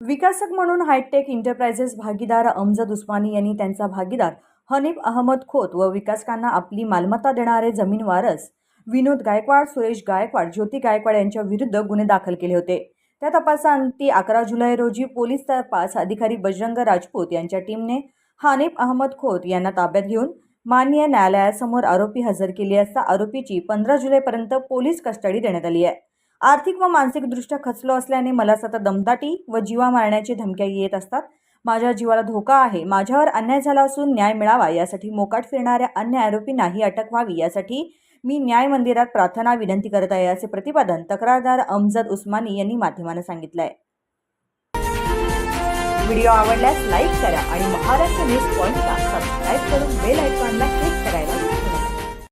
विकासक म्हणून hi tech enterprises भागीदार अमजद उस्मानी यांनी त्यांचा भागीदार हनीफ अहमद खोत व विकासकांना आपली मालमत्ता देणारे जमीन वारस विनोद गायकवाड सुरेश गायकवाड ज्योती गायकवाड यांच्या विरुद्ध गुन्हे दाखल केले होते. त्या तपासांती अकरा जुलै रोजी पोलीस तपास अधिकारी बजरंग राजपूत यांच्या टीमने हानिफ अहमद खोत यांना ताब्यात घेऊन मान्य न्यायालयासमोर आरोपी हजर केली असता आरोपीची पंधरा जुलैपर्यंत पोलीस कस्टडी देण्यात आली आहे. आर्थिक व मानसिकदृष्ट्या खचलो असल्याने मला सतत दमदाटी व जीवा मारण्याची धमक्या येत असतात. माझ्या जीवाला धोका आहे. माझ्यावर अन्याय झाला असून न्याय मिळावा यासाठी मोकाट फिरणाऱ्या अन्य आरोपींनाही अटक व्हावी यासाठी मी न्याय मंदिरात प्रार्थना विनंती करत आहे असे प्रतिपादन तक्रारदार अमजद उस्मानी यांनी माध्यमांना सांगितलं आहे व्हिडिओ आवडल्यास लाईक करा आणि महाराष्ट्र न्यूज पॉईंटला सबस्क्राईब करून बेल आयकॉनला